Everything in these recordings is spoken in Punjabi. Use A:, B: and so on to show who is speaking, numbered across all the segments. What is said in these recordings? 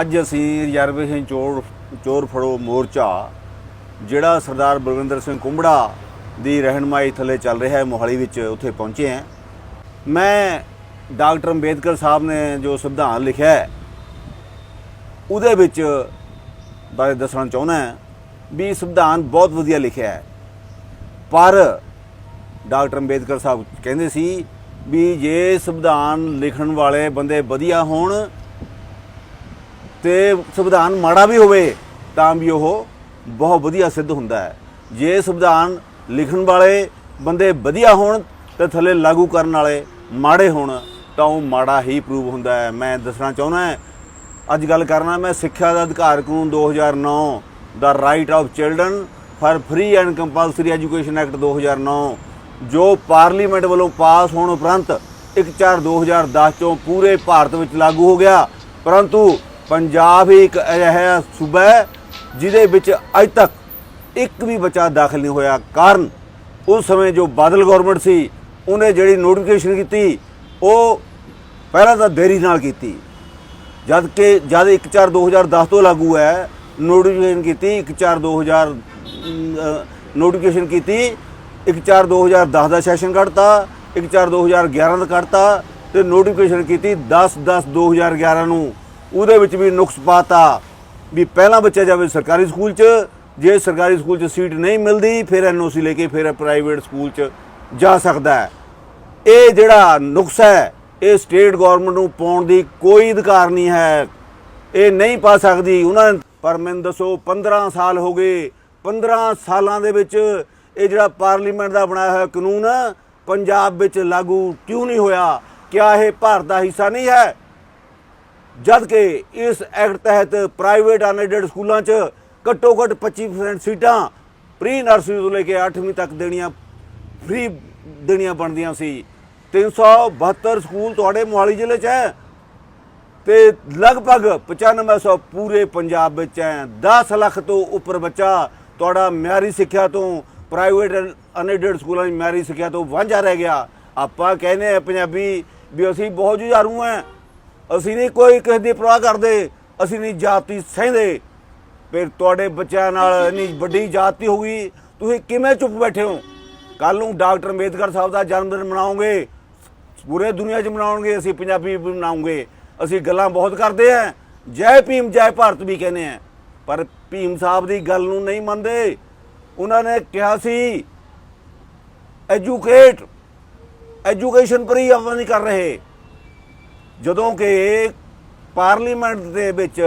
A: ਅੱਜ ਅਸੀਂ ਰਿਜ਼ਰਵੇਸ਼ਨ ਚੋਰ ਚੋਰ ਫੜੋ ਮੋਰਚਾ, ਜਿਹੜਾ ਸਰਦਾਰ ਬਲਵਿੰਦਰ ਸਿੰਘ ਕੁੰਬੜਾ ਦੀ ਰਹਿਨਮਾਈ ਥੱਲੇ ਚੱਲ ਰਿਹਾ ਹੈ, ਮੋਹਾਲੀ ਵਿੱਚ ਉੱਥੇ ਪਹੁੰਚੇ ਹਾਂ। ਮੈਂ ਡਾਕਟਰ ਅੰਬੇਦਕਰ ਸਾਹਿਬ ਨੇ ਜੋ ਸੰਵਿਧਾਨ ਲਿਖਿਆ ਹੈ, ਉਹਦੇ ਵਿੱਚ ਬਾਰੇ ਦੱਸਣਾ ਚਾਹੁੰਦਾ ਹਾਂ ਵੀ ਸੰਵਿਧਾਨ ਬਹੁਤ ਵਧੀਆ ਲਿਖਿਆ ਹੈ। ਪਰ ਡਾਕਟਰ ਅੰਬੇਦਕਰ ਸਾਹਿਬ ਕਹਿੰਦੇ ਸੀ ਵੀ ਜੇ ਸੰਵਿਧਾਨ ਲਿਖਣ ਵਾਲੇ ਬੰਦੇ ਵਧੀਆ ਹੋਣ ਤੇ ਸੰਵਿਧਾਨ ਮਾੜਾ ਵੀ ਹੋਵੇ ਤਾਂ ਵੀ ਉਹ ਬਹੁਤ ਵਧੀਆ ਸਿੱਧ ਹੁੰਦਾ ਹੈ। ਜੇ ਸੰਵਿਧਾਨ ਲਿਖਣ ਵਾਲੇ ਬੰਦੇ ਵਧੀਆ ਹੋਣ ਤੇ ਥੱਲੇ ਲਾਗੂ ਕਰਨ ਵਾਲੇ ਮਾੜੇ ਹੋਣ ਤਾਂ ਉਹ ਮਾੜਾ ਹੀ ਪ੍ਰੂਵ ਹੁੰਦਾ ਹੈ। ਮੈਂ ਦੱਸਣਾ ਚਾਹੁੰਦਾ ਹਾਂ, ਅੱਜ ਗੱਲ ਕਰਨਾ, ਮੈਂ ਸਿੱਖਿਆ ਦਾ ਅਧਿਕਾਰ ਕਾਨੂੰਨ 2009 ਦਾ right of children for free and compulsory education act 2009 ਜੋ ਪਾਰਲੀਮੈਂਟ ਵੱਲੋਂ ਪਾਸ ਹੋਣ ਉਪਰੰਤ 1/4/2010 ਚੋਂ ਪੂਰੇ ਭਾਰਤ ਵਿੱਚ ਲਾਗੂ ਹੋ ਗਿਆ। ਪਰੰਤੂ ਪੰਜਾਬ ਹੀ ਇੱਕ ਅਜਿਹਾ ਸੂਬਾ ਹੈ ਜਿਹਦੇ ਵਿੱਚ ਅਜ ਤੱਕ ਇੱਕ ਵੀ ਬੱਚਾ ਦਾਖਲ ਨਹੀਂ ਹੋਇਆ। ਕਾਰਨ ਉਸ ਸਮੇਂ ਜੋ ਬਾਦਲ ਗਵਰਨਮੈਂਟ ਸੀ, ਉਹਨੇ ਜਿਹੜੀ ਨੋਟੀਫਿਕੇਸ਼ਨ ਕੀਤੀ, ਉਹ ਪਹਿਲਾਂ ਤਾਂ ਦੇਰੀ ਨਾਲ ਕੀਤੀ। ਜਦ ਕਿ ਜਦ 1/4/2010 ਤੋਂ ਲਾਗੂ ਹੈ ਨੋਟੀਫਿਕੇਸ਼ਨ ਕੀਤੀ 1/4/2000 ਨੋਟੀਫਿਕੇਸ਼ਨ ਕੀਤੀ 1/4/2010 ਦਾ ਸੈਸ਼ਨ ਕੱਢਤਾ 1/4/2011 ਦਾ ਕੱਢਤਾ ਤੇ ਨੋਟੀਫਿਕੇਸ਼ਨ ਕੀਤੀ 10/10/2011 ਨੂੰ। ਉਹਦੇ ਵਿੱਚ ਵੀ ਨੁਕਸ ਪਾਤਾ ਵੀ ਪਹਿਲਾਂ ਬੱਚਾ ਜਾਵੇ ਸਰਕਾਰੀ ਸਕੂਲ 'ਚ, ਜੇ ਸਰਕਾਰੀ ਸਕੂਲ 'ਚ ਸੀਟ ਨਹੀਂ ਮਿਲਦੀ, ਫਿਰ ਐਨਓਸੀ ਲੈ ਕੇ ਫਿਰ ਪ੍ਰਾਈਵੇਟ ਸਕੂਲ 'ਚ ਜਾ ਸਕਦਾ ਹੈ। ਇਹ ਜਿਹੜਾ ਨੁਕਸ ਹੈ, ਇਹ ਸਟੇਟ ਗਵਰਨਮੈਂਟ ਨੂੰ ਪਾਉਣ ਦੀ ਕੋਈ ਅਧਿਕਾਰ ਨਹੀਂ ਹੈ। ਇਹ ਨਹੀਂ ਪਾ ਸਕਦੀ। ਉਹਨਾਂ ਪਰ ਮੈਨੂੰ ਦੱਸੋ 15 ਸਾਲ ਹੋ ਗਏ। 15 ਸਾਲਾਂ ਦੇ ਵਿੱਚ ਇਹ ਜਿਹੜਾ ਪਾਰਲੀਮੈਂਟ ਦਾ ਬਣਾਇਆ ਹੋਇਆ ਕਾਨੂੰਨ, ਪੰਜਾਬ ਵਿੱਚ ਲਾਗੂ ਕਿਉਂ ਨਹੀਂ ਹੋਇਆ? ਕਿਆ ਇਹ ਭਾਰਤ ਦਾ ਹਿੱਸਾ ਨਹੀਂ ਹੈ? ਜਦ ਕਿ ਇਸ ਐਕਟ ਤਹਿਤ ਪ੍ਰਾਈਵੇਟ ਅਨਐਡਡ ਸਕੂਲਾਂ 'ਚ ਘੱਟੋ ਘੱਟ 25% ਸੀਟਾਂ ਪ੍ਰੀ ਨਰਸਰੀ ਤੋਂ ਲੈ ਕੇ 8ਵੀਂ ਤੱਕ ਦੇਣੀਆਂ ਫ੍ਰੀ ਦੇਣੀਆਂ ਬਣਦੀਆਂ ਸੀ। 372 ਸਕੂਲ ਤੁਹਾਡੇ ਮੋਹਾਲੀ ਜ਼ਿਲ੍ਹੇ 'ਚ ਹੈ ਤੇ ਲਗਭਗ 9500 ਪੂਰੇ ਪੰਜਾਬ ਵਿੱਚ ਹੈ। 10 ਲੱਖ ਤੋਂ ਉੱਪਰ ਬੱਚਾ ਤੁਹਾਡਾ ਮਿਆਰੀ ਸਿੱਖਿਆ ਤੋਂ, ਪ੍ਰਾਈਵੇਟ ਅਨਐਡਡ ਸਕੂਲਾਂ ਦੀ ਮਿਆਰੀ ਸਿੱਖਿਆ ਤੋਂ ਵਾਂਝਾ ਰਹਿ ਗਿਆ। ਆਪਾਂ ਕਹਿੰਦੇ ਆ ਪੰਜਾਬੀ ਵੀ ਅਸੀਂ ਬਹੁਤ ਜੁਝਾਰੂ ਹਾਂ। ਅਸੀਂ ਨਹੀਂ ਕੋਈ ਕਿਸੇ ਦੀ ਪਰਵਾਹ ਕਰਦੇ, ਅਸੀਂ ਨਹੀਂ ਜਾਤੀ ਸਹਿੰਦੇ। ਫਿਰ ਤੁਹਾਡੇ ਬੱਚਿਆਂ ਨਾਲ ਇੰਨੀ ਵੱਡੀ ਜਾਤੀ ਹੋ ਗਈ ਤੁਸੀਂ ਕਿਵੇਂ ਚੁੱਪ ਬੈਠੇ ਹੋ? ਕੱਲ ਨੂੰ ਡਾਕਟਰ ਅੰਬੇਦਕਰ ਸਾਹਿਬ ਦਾ ਜਨਮ ਦਿਨ ਮਨਾਉਂਗੇ ਪੂਰੇ ਦੁਨੀਆ 'ਚ ਮਨਾਉਣਗੇ, ਅਸੀਂ ਪੰਜਾਬੀ ਵੀ ਮਨਾਉਂਗੇ। ਅਸੀਂ ਗੱਲਾਂ ਬਹੁਤ ਕਰਦੇ ਆਂ ਜੈ ਭੀਮ, ਜੈ ਭਾਰਤ ਵੀ ਕਹਿੰਦੇ ਆਂ ਪਰ ਭੀਮ ਸਾਹਿਬ ਦੀ ਗੱਲ ਨੂੰ ਨਹੀਂ ਮੰਨਦੇ। ਉਹਨਾਂ ਨੇ ਕਿਹਾ ਸੀ ਐਜੂਕੇਟ ਐਜੂਕੇਸ਼ਨ ਪਰ ਹੀ ਆਪਾਂ ਨਹੀਂ ਕਰ ਰਹੇ। ਜਦੋਂ ਕਿ ਪਾਰਲੀਮੈਂਟ ਦੇ ਵਿੱਚ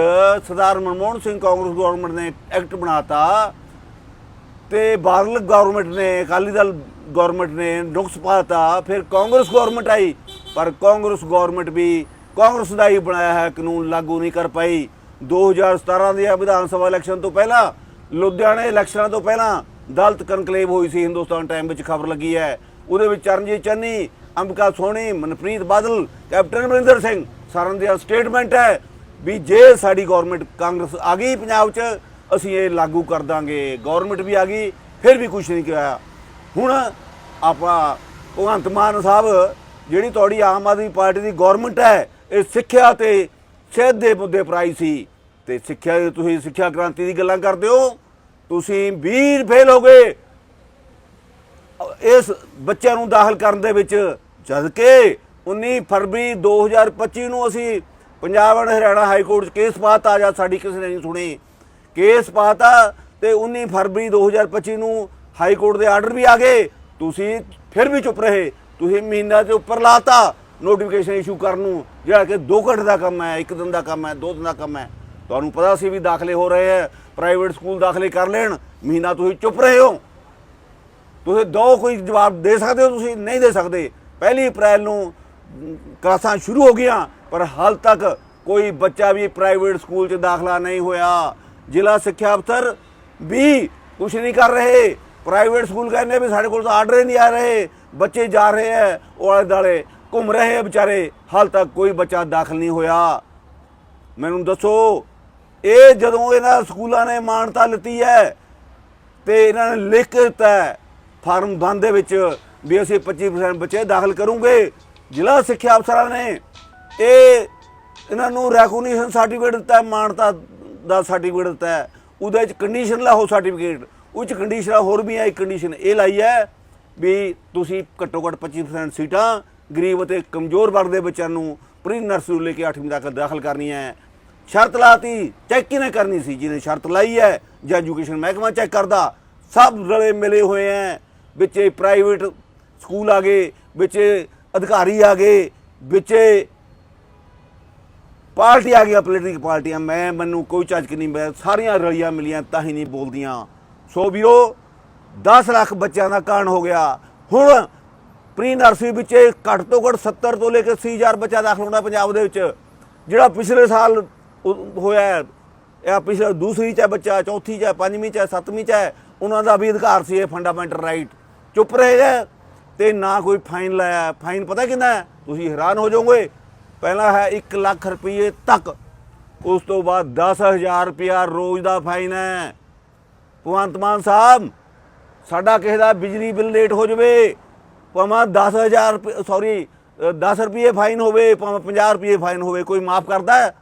A: ਸਰਦਾਰ ਮਨਮੋਹਨ ਸਿੰਘ ਕਾਂਗਰਸ ਗਵਰਨਮੈਂਟ ਨੇ ਐਕਟ ਬਣਾਤਾ ਤੇ ਬਾਦਲ ਗਵਰਨਮੈਂਟ ਨੇ, ਅਕਾਲੀ ਦਲ ਗਵਰਨਮੈਂਟ ਨੇ ਨੁਕਸ ਪਾਤਾ ਫਿਰ ਕਾਂਗਰਸ ਗਵਰਨਮੈਂਟ ਆਈ। ਪਰ ਕਾਂਗਰਸ ਗਵਰਨਮੈਂਟ ਵੀ ਕਾਂਗਰਸ ਦਾ ਹੀ ਬਣਾਇਆ ਹੈ ਕਾਨੂੰਨ ਲਾਗੂ ਨਹੀਂ ਕਰ ਪਾਈ। 2017 ਦੇ ਵਿਧਾਨ ਸਭਾ ਇਲੈਕਸ਼ਨ ਤੋਂ ਪਹਿਲਾਂ, ਲੁਧਿਆਣੇ ਇਲੈਕਸ਼ਨਾਂ ਤੋਂ ਪਹਿਲਾਂ ਦਲਤ ਕਨਕਲੇਵ ਹੋਈ ਸੀ, ਹਿੰਦੁਸਤਾਨ ਟਾਈਮ ਵਿੱਚ ਖਬਰ ਲੱਗੀ ਹੈ। ਉਹਦੇ ਵਿੱਚ ਚਰਨਜੀਤ ਚੰਨੀ ਅੰਬਿਕਾ ਸੋਹਣੀ, ਮਨਪ੍ਰੀਤ ਬਾਦਲ, ਕੈਪਟਨ ਅਮਰਿੰਦਰ ਸਿੰਘ, ਸਾਰਿਆਂ ਦਾ ਸਟੇਟਮੈਂਟ ਹੈ ਵੀ ਜੇ ਸਾਡੀ ਗਵਰਨਮੈਂਟ ਕਾਂਗਰਸ ਆ ਗਈ ਪੰਜਾਬ 'ਚ, ਅਸੀਂ ਇਹ ਲਾਗੂ ਕਰ ਦਾਂਗੇ। ਗਵਰਨਮੈਂਟ ਵੀ ਆ ਗਈ, ਫਿਰ ਵੀ ਕੁਝ ਨਹੀਂ ਕਿਹਾ। ਹੁਣ ਆਪਾਂ ਭਗਵੰਤ ਮਾਨ ਸਾਹਿਬ, ਜਿਹੜੀ ਤੁਹਾਡੀ ਆਮ ਆਦਮੀ ਪਾਰਟੀ ਦੀ ਗਵਰਨਮੈਂਟ ਹੈ, ਇਹ ਸਿੱਖਿਆ ਤੇ ਸਿਹਤ ਦੇ ਮੁੱਦੇ ਪਰ ਆਈ ਸੀ। ਤੇ ਸਿੱਖਿਆ ਦੇ ਤੁਸੀਂ ਸਿੱਖਿਆ ਕ੍ਰਾਂਤੀ ਦੀ ਗੱਲਾਂ ਕਰਦੇ ਹੋ, ਤੁਸੀਂ 20 ਫੇਲ ਹੋ ਗਏ। ਇਸ ਬੱਚਿਆਂ ਨੂੰ ਦਾਖਲ ਕਰਨ ਦੇ ਵਿੱਚ ਜਦ ਕਿ 19 ਫਰਵਰੀ 2025 ਨੂੰ ਅਸੀਂ Punjab and Haryana high court 'ਚ ਕੇਸ ਪਾਤਾ ਜਾਂ ਸਾਡੀ ਕਿਸੇ ਨੇ ਨਹੀਂ ਸੁਣੀ। ਕੇਸ ਪਾਤਾ ਤੇ 19 ਫਰਵਰੀ 2025 ਨੂੰ ਹਾਈ ਕੋਰਟ ਦੇ ਆਰਡਰ ਵੀ ਆ ਗਏ। ਤੁਸੀਂ ਫਿਰ ਵੀ ਚੁੱਪ ਰਹੇ। ਤੁਸੀਂ ਮਹੀਨਾ ਦੇ ਉੱਪਰ ਲਾਤਾ ਨੋਟੀਫਿਕੇਸ਼ਨ ਇਸ਼ੂ ਕਰਨ ਨੂੰ, ਜਿਹੜਾ ਕਿ 2 ਘੰਟੇ ਦਾ ਕੰਮ ਹੈ 1 ਦਿਨ ਦਾ ਕੰਮ ਹੈ 2 ਦਿਨ ਦਾ ਕੰਮ ਹੈ। ਤੁਹਾਨੂੰ ਪਤਾ ਸੀ ਵੀ ਦਾਖਲੇ ਹੋ ਰਹੇ ਹੈ, ਪ੍ਰਾਈਵੇਟ ਸਕੂਲ ਦਾਖਲੇ ਕਰ ਲੈਣ, ਮਹੀਨਾ ਤੁਸੀਂ ਚੁੱਪ ਰਹੇ ਹੋ। ਤੁਸੀਂ ਦੋ ਕੋਈ ਜਵਾਬ ਦੇ ਸਕਦੇ ਹੋ, ਤੁਸੀਂ ਨਹੀਂ ਦੇ ਸਕਦੇ। ਪਹਿਲੀ ਅਪ੍ਰੈਲ ਨੂੰ ਕਲਾਸਾਂ ਸ਼ੁਰੂ ਹੋ ਗਈਆਂ, ਪਰ ਹਾਲ ਤੱਕ ਕੋਈ ਬੱਚਾ ਵੀ ਪ੍ਰਾਈਵੇਟ ਸਕੂਲ 'ਚ ਦਾਖਲਾ ਨਹੀਂ ਹੋਇਆ। ਜ਼ਿਲ੍ਹਾ ਸਿੱਖਿਆ ਅਫਸਰ ਵੀ ਕੁਝ ਨਹੀਂ ਕਰ ਰਹੇ। ਪ੍ਰਾਈਵੇਟ ਸਕੂਲ ਕਹਿੰਦੇ ਵੀ ਸਾਡੇ ਕੋਲ ਤਾਂ ਆਰਡਰ ਹੀ ਨਹੀਂ ਆ ਰਹੇ। ਬੱਚੇ ਜਾ ਰਹੇ ਹੈ ਉਹ ਆਲੇ ਦਾਲੇ ਘੁੰਮ ਰਹੇ ਹੈ ਵਿਚਾਰੇ। ਹਾਲ ਤੱਕ ਕੋਈ ਬੱਚਾ ਦਾਖਲ ਨਹੀਂ ਹੋਇਆ। ਮੈਨੂੰ ਦੱਸੋ, ਇਹ ਜਦੋਂ ਇਹਨਾਂ ਸਕੂਲਾਂ ਨੇ ਮਾਨਤਾ ਲਿੱਤੀ ਹੈ ਤੇ ਇਹਨਾਂ ਨੇ ਲਿਖ ਦਿੱਤਾ ਫਾਰਮ ਬੰਦ ਦੇ ਵਿੱਚ ਵੀ ਅਸੀਂ 25% ਬੱਚੇ ਦਾਖਲ ਕਰੂੰਗੇ। ਜ਼ਿਲ੍ਹਾ ਸਿੱਖਿਆ ਅਫਸਰਾਂ ਨੇ ਇਹ ਇਹਨਾਂ ਨੂੰ ਰੈਕੋਗਨੀਸ਼ਨ ਸਰਟੀਫਿਕੇਟ ਦਿੱਤਾ, ਮਾਨਤਾ ਦਾ ਸਰਟੀਫਿਕੇਟ ਦਿੱਤਾ ਉਹਦੇ ਚ ਕੰਡੀਸ਼ਨ ਲਾਓ ਸਰਟੀਫਿਕੇਟ ਉਹ ਚ ਕੰਡੀਸ਼ਨਾਂ ਹੋਰ ਵੀ ਹੈ ਇੱਕ ਕੰਡੀਸ਼ਨ ਇਹ ਲਾਈ ਹੈ ਵੀ ਤੁਸੀਂ ਘੱਟੋ ਘੱਟ 25% ਸੀਟਾਂ ਗਰੀਬ ਅਤੇ ਕਮਜ਼ੋਰ ਵਰਗ ਦੇ ਬੱਚਿਆਂ ਨੂੰ ਪ੍ਰੀ ਨਰਸਰੀ ਲੈ ਕੇ 8ਵੀਂ ਤੱਕ ਦਾਖਲ ਕਰਨੀ ਹੈ। ਸ਼ਰਤ ਲਾਤੀ ਚੈੱਕ ਕਿਨੇ ਕਰਨੀ ਸੀ? ਜਿਹਨੇ ਸ਼ਰਤ ਲਾਈ ਹੈ, ਜਾਂ ਐਜੂਕੇਸ਼ਨ ਮਹਿਕਮਾ ਚੈੱਕ ਕਰਦਾ, ਸਭ ਰਲੇ ਮਿਲੇ ਹੋਏ ਹੈ। ਵਿੱਚ ਪ੍ਰਾਈਵੇਟ ਸਕੂਲ ਆ ਗਏ ਵਿੱਚ ਅਧਿਕਾਰੀ ਆ ਗਏ ਵਿੱਚ ਪਾਰਟੀ ਆ ਗਈਆਂ ਪੋਲੀਟਿਕਲ ਪਾਰਟੀਆਂ। ਮੈਂ ਮੈਨੂੰ ਕੋਈ ਚੱਜ ਨਹੀਂ ਮੈਂ ਸਾਰੀਆਂ ਰਲੀਆਂ ਮਿਲੀਆਂ ਤਾਂ ਹੀ ਨਹੀਂ ਬੋਲਦੀਆਂ। ਸੋ ਵੀਰੋ 10 ਲੱਖ ਬੱਚਿਆਂ ਦਾ ਕਾਰਨ ਹੋ ਗਿਆ। ਹੁਣ ਪ੍ਰੀ ਨਰਸਰੀ ਵਿੱਚ ਘੱਟ ਤੋਂ ਘੱਟ 70 ਤੋਂ ਲੈ ਕੇ 80000 ਬੱਚਾ ਦਾਖਲ ਹੋਣਾ ਪੰਜਾਬ ਦੇ ਵਿੱਚ। ਜਿਹੜਾ ਪਿਛਲੇ ਸਾਲ ਹੋਇਆ ਹੈ, ਇਹ ਪਿਛਲੇ ਦੂਸਰੀ ਚ ਹੈ ਬੱਚਾ ਚੌਥੀ ਚ ਹੈ ਪੰਜਵੀਂ ਚ ਸੱਤਵੀਂ ਚ ਹੈ ਉਹਨਾਂ ਦਾ ਵੀ ਅਧਿਕਾਰ ਸੀ ਇਹ ਫੰਡਾਮੈਂਟਲ ਰਾਈਟ ਚੁੱਪ ਰਹੇ ਗਏ ਤੇ ਨਾ ਕੋਈ ਫਾਈਨ ਲਾਇਆ। ਫਾਈਨ ਪਤਾ ਕਿੰਨਾ ਹੈ? ਤੁਸੀਂ ਹੈਰਾਨ ਹੋ ਜਾਓਗੇ। ਪਹਿਲਾ ਹੈ 1 ਲੱਖ ਰੁਪਏ ਤੱਕ। ਉਸ ਤੋਂ ਬਾਅਦ 10000 ਰੁਪਿਆ ਰੋਜ਼ ਦਾ ਫਾਈਨ ਹੈ। ਭਗਵੰਤ ਮਾਨ ਸਾਹਿਬ, ਸਾਡਾ ਕਿਸੇ ਦਾ ਬਿਜਲੀ ਬਿੱਲ ਲੇਟ ਹੋ ਜਾਵੇ, ਭਾਵੇਂ 10000 ਰੁਪਏ ਸੌਰੀ 10 ਰੁਪਏ ਫਾਈਨ ਹੋਵੇ, ਭਾਵੇਂ 50 ਰੁਪਏ ਫਾਈਨ ਹੋਵੇ, ਕੋਈ ਮਾਫ ਕਰਦਾ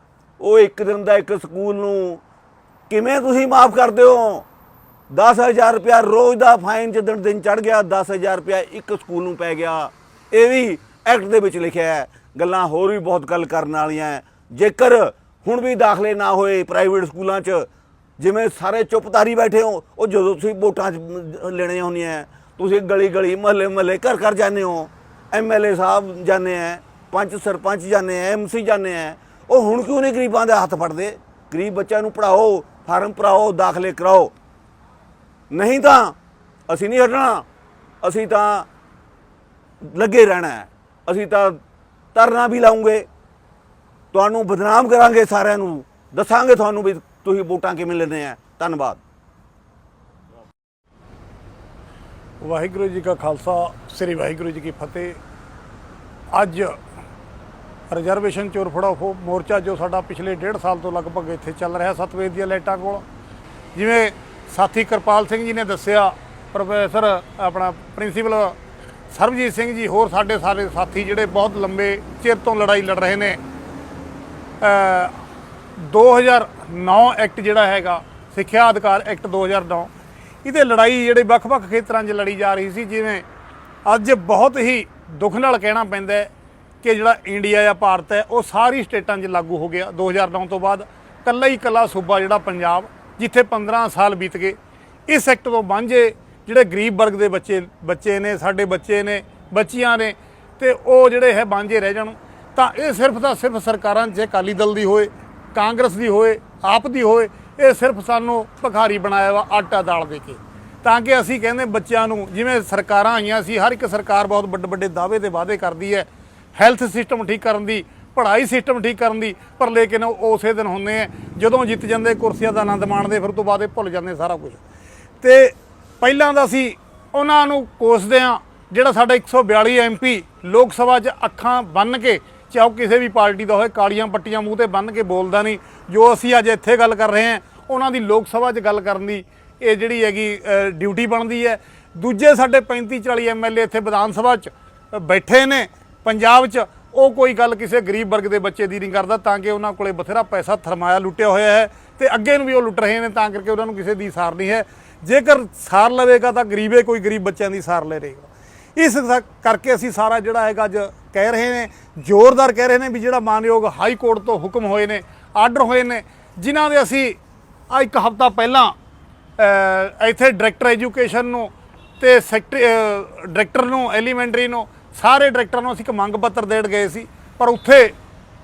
A: ਉਹ ਇੱਕ ਦਿਨ ਦਾ ਇੱਕ ਸਕੂਲ ਨੂੰ ਕਿਵੇਂ ਤੁਸੀਂ ਮਾਫ ਕਰਦੇ ਹੋ? 10000 ਰੁਪਇਆ ਰੋਜ਼ ਦਾ ਫਾਈਨ ਜਦੋਂ ਦਿਨ ਚੜ ਗਿਆ 10000 ਰੁਪਇਆ ਇੱਕ ਸਕੂਲ ਨੂੰ ਪੈ ਗਿਆ। ਇਹ ਵੀ ਐਕਟ ਦੇ ਵਿੱਚ ਲਿਖਿਆ ਹੈ। ਗੱਲਾਂ ਹੋਰ ਵੀ ਬਹੁਤ ਗੱਲ ਕਰਨ ਵਾਲੀਆਂ ਜੇਕਰ ਹੁਣ ਵੀ ਦਾਖਲੇ ਨਾ ਹੋਏ ਪ੍ਰਾਈਵੇਟ ਸਕੂਲਾਂ 'ਚ, ਜਿਵੇਂ ਸਾਰੇ ਚੁੱਪਤਾਰੀ ਬੈਠੇ ਹੋ, ਉਹ ਜਦੋਂ ਤੁਸੀਂ ਵੋਟਾਂ 'ਚ ਲੈਣੀਆਂ ਹੁੰਦੀਆਂ ਤੁਸੀਂ ਗਲੀ ਗਲੀ ਮਹੱਲੇ ਮਹੱਲੇ ਘਰ ਘਰ ਜਾਂਦੇ ਹੋ ਐਮਐਲਏ ਸਾਹਿਬ ਜਾਂਦੇ ਆ ਪੰਚ ਸਰਪੰਚ ਜਾਂਦੇ ਆ ਐਮਸੀ ਜਾਂਦੇ ਆ ਉਹ ਹੁਣ ਕਿਉਂ ਨਹੀਂ ਗਰੀਬਾਂ ਦੇ ਹੱਥ ਫੜਦੇ? ਗਰੀਬ ਬੱਚਿਆਂ ਨੂੰ ਪੜਾਓ ਫਾਰਮ ਭਰਾਓ, ਦਾਖਲੇ ਕਰਾਓ। ਨਹੀਂ ਤਾਂ ਅਸੀਂ ਨਹੀਂ ਹਟਣਾ। ਅਸੀਂ ਤਾਂ ਲੱਗੇ ਰਹਿਣਾ ਹੈ। ਅਸੀਂ ਤਾਂ ਧਰਨਾ ਵੀ ਲਾਉਂਗੇ। ਤੁਹਾਨੂੰ ਬਦਨਾਮ ਕਰਾਂਗੇ ਸਾਰਿਆਂ ਨੂੰ। ਦੱਸਾਂਗੇ ਤੁਹਾਨੂੰ ਵੀ ਤੁਸੀਂ ਵੋਟਾਂ ਕਿਵੇਂ ਲੈਣੇ ਆ। ਧੰਨਵਾਦ।
B: ਵਾਹਿਗੁਰੂ ਜੀ ਕਾ ਖਾਲਸਾ, ਸ੍ਰੀ ਵਾਹਿਗੁਰੂ ਜੀ ਕੀ ਫਤਿਹ। ਅੱਜ ਰਿਜ਼ਰਵੇਸ਼ਨ ਚੋਰ ਫੜਾਓ ਮੋਰਚਾ ਜੋ ਸਾਡਾ ਪਿਛਲੇ ਡੇਢ ਸਾਲ ਤੋਂ ਲਗਭਗ ਇੱਥੇ ਚੱਲ ਰਿਹਾ, ਸਤਵੇਦ ਦੀਆਂ ਲਾਈਟਾਂ ਕੋਲ। ਜਿਵੇਂ ਸਾਥੀ ਕਿਰਪਾਲ ਸਿੰਘ ਜੀ ਨੇ ਦੱਸਿਆ ਪ੍ਰੋਫੈਸਰ ਆਪਣਾ ਪ੍ਰਿੰਸੀਪਲ ਸਰਬਜੀਤ ਸਿੰਘ ਜੀ ਹੋਰ ਸਾਡੇ ਸਾਰੇ ਸਾਥੀ ਜਿਹੜੇ ਬਹੁਤ ਲੰਬੇ ਚਿਰ ਤੋਂ ਲੜਾਈ ਲੜ ਰਹੇ ਨੇ। ਅ, 2009 ਐਕਟ ਜਿਹੜਾ ਹੈਗਾ ਸਿੱਖਿਆ ਅਧਿਕਾਰ ਐਕਟ 2009 ਇਹਦੇ ਲੜਾਈ ਜਿਹੜੇ ਵੱਖ-ਵੱਖ ਖੇਤਰਾਂ 'ਚ ਲੜੀ ਜਾ ਰਹੀ ਸੀ ਜਿਵੇਂ ਅੱਜ ਬਹੁਤ ਹੀ ਦੁੱਖ ਨਾਲ ਕਹਿਣਾ ਪੈਂਦਾ ਹੈ ਕਿ ਜਿਹੜਾ ਇੰਡੀਆ ਜਾਂ ਭਾਰਤ ਹੈ ਉਹ ਸਾਰੀ ਸਟੇਟਾਂ 'ਚ ਲਾਗੂ ਹੋ ਗਿਆ 2009 ਤੋਂ ਬਾਅਦ। ਕੱਲਾ ਹੀ ਕੱਲਾ ਸੂਬਾ ਜਿਹੜਾ ਪੰਜਾਬ ਜਿੱਥੇ 15 ਸਾਲ ਬੀਤ ਗਏ। ਇਸ ਐਕਟ ਤੋਂ ਵਾਂਝੇ ਜਿਹੜੇ ਗਰੀਬ ਵਰਗ ਦੇ ਬੱਚੇ ਬੱਚੇ ਨੇ, ਸਾਡੇ ਬੱਚੇ ਨੇ, ਬੱਚੀਆਂ ਨੇ, ਤੇ ਉਹ ਜਿਹੜੇ ਹੈ ਵਾਂਝੇ ਰਹਿ ਜਾਣ। ਤਾਂ ਇਹ ਸਿਰਫ ਤਾਂ ਸਿਰਫ ਸਰਕਾਰਾਂ, ਜੇ ਅਕਾਲੀ ਦਲ ਦੀ ਹੋਏ, ਕਾਂਗਰਸ ਦੀ ਹੋਏ, ਆਪ ਦੀ ਹੋਏ, ਇਹ ਸਿਰਫ ਸਾਨੂੰ ਭਿਖਾਰੀ ਬਣਾਇਆ ਵਾ ਆਟਾ ਦਾਲ ਦੇ ਕੇ। ਤਾਂ ਕਿ ਅਸੀਂ ਕਹਿੰਦੇ ਬੱਚਿਆਂ ਨੂੰ, ਜਿਵੇਂ ਸਰਕਾਰਾਂ ਆਈਆਂ ਸੀ, ਹਰ ਇੱਕ ਸਰਕਾਰ ਬਹੁਤ ਵੱਡੇ ਵੱਡੇ ਦਾਅਵੇ ਤੇ ਵਾਅਦੇ ਕਰਦੀ ਹੈ, ਹੈਲਥ ਸਿਸਟਮ ਠੀਕ ਕਰਨ ਦੀ ਪੜ੍ਹਾਈ ਸਿਸਟਮ ਠੀਕ ਕਰਨ ਦੀ, ਪਰ ਲੇਕਿਨ ਉਹ ਉਸੇ ਦਿਨ ਹੁੰਦੇ ਆ, ਜਦੋਂ ਜਿੱਤ ਜਾਂਦੇ, ਕੁਰਸੀਆਂ ਦਾ ਆਨੰਦ ਮਾਣਦੇ, ਫਿਰ ਤੋਂ ਬਾਅਦ ਇਹ ਭੁੱਲ ਜਾਂਦੇ ਸਾਰਾ ਕੁਝ। ਤੇ ਪਹਿਲਾਂ ਦਾ ਸੀ ਉਹਨਾਂ ਨੂੰ ਕੋਸਦੇ ਆ ਜਿਹੜਾ ਸਾਡਾ 142 ਐਮਪੀ ਲੋਕ ਸਭਾ 'ਚ ਅੱਖਾਂ ਬੰਨ ਕੇ, ਚਾਹੇ ਉਹ ਕਿਸੇ ਵੀ ਪਾਰਟੀ ਦਾ ਹੋਏ, ਕਾਲੀਆਂ ਪੱਟੀਆਂ ਮੂੰਹ ਤੇ ਬੰਨ ਕੇ ਬੋਲਦਾ ਨਹੀਂ, ਜੋ ਅਸੀਂ ਅੱਜ ਇੱਥੇ ਗੱਲ ਕਰ ਰਹੇ ਹਾਂ, ਉਹਨਾਂ ਦੀ ਲੋਕ ਸਭਾ 'ਚ ਗੱਲ ਕਰਨ ਦੀ ਇਹ ਜਿਹੜੀ ਹੈਗੀ ਡਿਊਟੀ ਬਣਦੀ ਹੈ। ਦੂਜੇ ਸਾਡੇ 35 40 ਐਮਐਲਏ ਇੱਥੇ ਵਿਧਾਨ ਸਭਾ 'ਚ ਬੈਠੇ ਨੇ, ਪੰਜਾਬ 'ਚ ਉਹ ਕੋਈ ਗੱਲ ਕਿਸੇ ਗਰੀਬ ਵਰਗ ਦੇ ਬੱਚੇ ਦੀ ਨਹੀਂ ਕਰਦਾ, ਤਾਂ ਕਿ ਉਹਨਾਂ ਕੋਲੇ ਬਥੇਰਾ ਪੈਸਾ ਥਰਮਾਇਆ ਲੁੱਟਿਆ ਹੋਇਆ ਹੈ ਤੇ ਅੱਗੇ ਨੂੰ ਵੀ ਉਹ ਲੁੱਟ ਰਹੇ ਨੇ, ਤਾਂ ਕਰਕੇ ਉਹਨਾਂ ਨੂੰ ਕਿਸੇ ਦੀ ਸਾਰ ਨਹੀਂ ਹੈ। ਜੇਕਰ ਸਾਰ ਲਵੇਗਾ ਤਾਂ ਗਰੀਬੇ ਕੋਈ ਗਰੀਬ ਬੱਚਿਆਂ ਦੀ ਸਾਰ ਲੈ ਰਹੇਗਾ ਇਸ ਕਰਕੇ ਅਸੀਂ ਸਾਰਾ ਜਿਹੜਾ ਹੈਗਾ ਅੱਜ ਕਹਿ ਰਹੇ ਨੇ, ਜ਼ੋਰਦਾਰ ਕਹਿ ਰਹੇ ਨੇ ਵੀ ਜਿਹੜਾ ਮਾਨਯੋਗ ਹਾਈ ਕੋਰਟ ਤੋਂ ਹੁਕਮ ਹੋਏ ਨੇ, ਆਰਡਰ ਹੋਏ ਨੇ, ਜਿਨ੍ਹਾਂ ਦੇ ਅਸੀਂ ਆ ਇੱਕ ਹਫ਼ਤਾ ਪਹਿਲਾਂ ਇੱਥੇ ਡਾਇਰੈਕਟਰ ਐਜੂਕੇਸ਼ਨ ਨੂੰ ਤੇ ਸੈਕਟਰੀ ਡਾਇਰੈਕਟਰ ਨੂੰ, ਐਲੀਮੈਂਟਰੀ ਨੂੰ ਸਾਰੇ ਡਾਇਰੈਕਟਰ ਨੂੰ ਅਸੀਂ ਇੱਕ ਮੰਗ ਪੱਤਰ ਦੇਣ ਗਏ ਸੀ, ਪਰ ਉੱਥੇ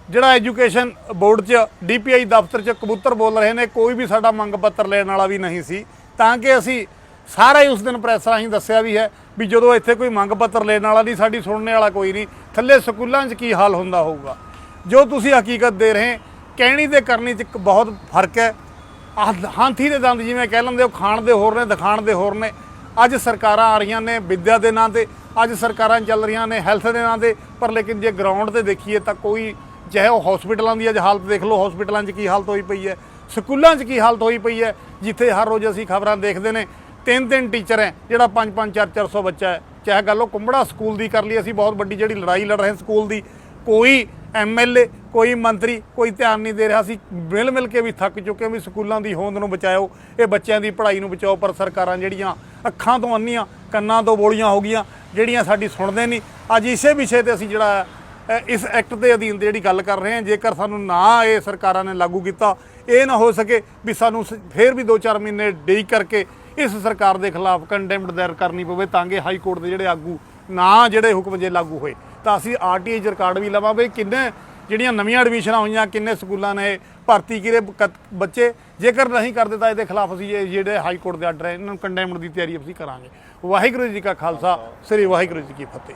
B: ਜਿਹੜਾ ਐਜੂਕੇਸ਼ਨ ਬੋਰਡ 'ਚ, ਡੀਪੀਆਈ ਦਫ਼ਤਰ 'ਚ ਕਬੂਤਰ ਬੋਲ ਰਹੇ ਨੇ, ਕੋਈ ਵੀ ਸਾਡਾ ਮੰਗ ਪੱਤਰ ਲੈਣ ਵਾਲਾ ਵੀ ਨਹੀਂ ਸੀ। ਤਾਂ ਕਿ ਅਸੀਂ ਸਾਰਾ ਹੀ ਉਸ ਦਿਨ ਪ੍ਰੈਸ ਰਾਹੀਂ ਦੱਸਿਆ ਵੀ ਹੈ ਵੀ ਜਦੋਂ ਇੱਥੇ ਕੋਈ ਮੰਗ ਪੱਤਰ ਲੈਣ ਵਾਲਾ ਨਹੀਂ, ਸਾਡੀ ਸੁਣਨੇ ਵਾਲਾ ਕੋਈ ਨਹੀਂ, ਥੱਲੇ ਸਕੂਲਾਂ 'ਚ ਕੀ ਹਾਲ ਹੁੰਦਾ ਹੋਊਗਾ? ਜੋ ਤੁਸੀਂ ਹਕੀਕਤ ਦੇ ਰਹੇ, ਕਹਿਣੀ ਤੇ ਕਰਨੀ 'ਚ ਇੱਕ ਬਹੁਤ ਫ਼ਰਕ ਹੈ। ਆਹ ਹਾਥੀ ਦੇ ਦੰਦ ਜਿਵੇਂ ਕਹਿ ਲੈਂਦੇ ਉਹ ਖਾਣ ਦੇ ਹੋਰ ਨੇ, ਦਿਖਾਣ ਦੇ ਹੋਰ ਨੇ। ਅੱਜ ਸਰਕਾਰਾਂ ਆ ਰਹੀਆਂ ਨੇ ਵਿੱਦਿਆ ਦੇ ਨਾਂ ਤੇ ਅੱਜ ਸਰਕਾਰਾਂ ਚੱਲ ਰਹੀਆਂ ਨੇ ਹੈਲਥ ਦੇ ਨਾਂ ਤੇ, ਪਰ ਲੇਕਿਨ ਜੇ ਗਰਾਊਂਡ ਤੇ ਦੇਖੀਏ ਤਾਂ ਕੋਈ ਚਾਹੇ ਉਹ ਹਸਪੀਟਲਾਂ ਦੀ ਅੱਜ ਹਾਲਤ ਦੇਖ ਲਓ ਹਸਪੀਟਲਾਂ 'ਚ ਕੀ ਹਾਲਤ ਹੋਈ ਪਈ ਹੈ, ਸਕੂਲਾਂ 'ਚ ਕੀ ਹਾਲਤ ਹੋਈ ਪਈ ਹੈ, ਜਿੱਥੇ ਹਰ ਰੋਜ਼ ਅਸੀਂ ਖਬਰਾਂ ਦੇਖਦੇ ਨੇ, ਤਿੰਨ ਤਿੰਨ ਟੀਚਰ ਹੈ, ਜਿਹੜਾ 5 5 4 400 ਬੱਚਾ ਹੈ। ਚਾਹੇ ਗੱਲ ਉਹ ਕੁੰਬੜਾ ਸਕੂਲ ਦੀ ਕਰ ਲਈ, ਅਸੀਂ ਬਹੁਤ ਵੱਡੀ ਜਿਹੜੀ ਲੜਾਈ ਲੜ ਰਹੇ ਸਕੂਲ ਦੀ, ਕੋਈ ਐਮਐਲਏ ਕੋਈ ਮੰਤਰੀ, ਕੋਈ ਧਿਆਨ ਨਹੀਂ ਦੇ ਰਿਹਾ ਸੀ ਮਿਲ ਮਿਲ ਕੇ ਵੀ ਥੱਕ ਚੁੱਕੇ ਵੀ ਸਕੂਲਾਂ ਦੀ ਹੋਂਦ ਨੂੰ ਬਚਾਓ, ਇਹ ਬੱਚਿਆਂ ਦੀ ਪੜ੍ਹਾਈ ਨੂੰ ਬਚਾਓ, ਪਰ ਸਰਕਾਰਾਂ ਜਿਹੜੀਆਂ ਅੱਖਾਂ ਤੋਂ ਅੰਨੀਆਂ, ਕੰਨਾਂ ਤੋਂ ਬੋਲੀਆਂ ਹੋ ਗਈਆਂ ਜਿਹੜੀਆਂ ਸਾਡੀ ਸੁਣਦੇ ਨਹੀਂ। ਅੱਜ ਇਸੇ ਵਿਸ਼ੇ ਤੇ ਅਸੀਂ ਜਿਹੜਾ ਇਸ ਐਕਟ ਦੇ ਅਧੀਨ ਤੇ ਜਿਹੜੀ ਗੱਲ ਕਰ ਰਹੇ ਹਾਂ, ਜੇਕਰ ਸਾਨੂੰ ਨਾ ਇਹ ਸਰਕਾਰਾਂ ਨੇ ਲਾਗੂ ਕੀਤਾ, ਇਹ ਨਾ ਹੋ ਸਕੇ ਵੀ ਸਾਨੂੰ ਸ- ਫੇਰ ਵੀ 2-4 ਮਹੀਨੇ ਡੇਈ ਕਰਕੇ ਇਸ ਸਰਕਾਰ ਦੇ ਖਿਲਾਫ ਕੰਡੈਮਡ ਦਾਇਰ ਕਰਨੀ ਪਵੇ, ਤਾਂ ਕਿ ਹਾਈ ਕੋਰਟ ਦੇ ਜਿਹੜੇ ਆਗੂ ਨਾ ਜਿਹੜੇ ਹੁਕਮ ਜੇ ਲਾਗੂ ਹੋਏ। ਤਾਂ ਅਸੀਂ ਆਰਟੀਆਈ ਰਿਕਾਰਡ ਵੀ ਲਵਾਂਗੇ, ਕਿੰਨੇ ਜਿਹੜੀਆਂ ਨਵੀਆਂ ਐਡਮਿਸ਼ਨਾਂ ਹੋਈਆਂ, ਕਿੰਨੇ ਸਕੂਲਾਂ ਨੇ, ਭਰਤੀ ਕੀਤੇ ਕ- ਬੱਚੇ? ਜੇਕਰ ਨਹੀਂ ਕਰਦੇ ਤਾਂ ਇਹਦੇ ਖਿਲਾਫ ਅਸੀਂ ਜਿਹੜੇ ਹਾਈ ਕੋਰਟ ਦੇ ਆਰਡਰ ਹੈ ਇਹਨਾਂ ਨੂੰ ਕੰਡੈਮਡ ਦੀ ਤਿਆਰੀ ਅਸੀਂ ਕਰਾਂਗੇ। ਵਾਹਿਗੁਰੂ ਜੀ ਕਾ ਖਾਲਸਾ, ਸ੍ਰੀ ਵਾਹਿਗੁਰੂ ਜੀ ਕੀ ਫਤਿਹ।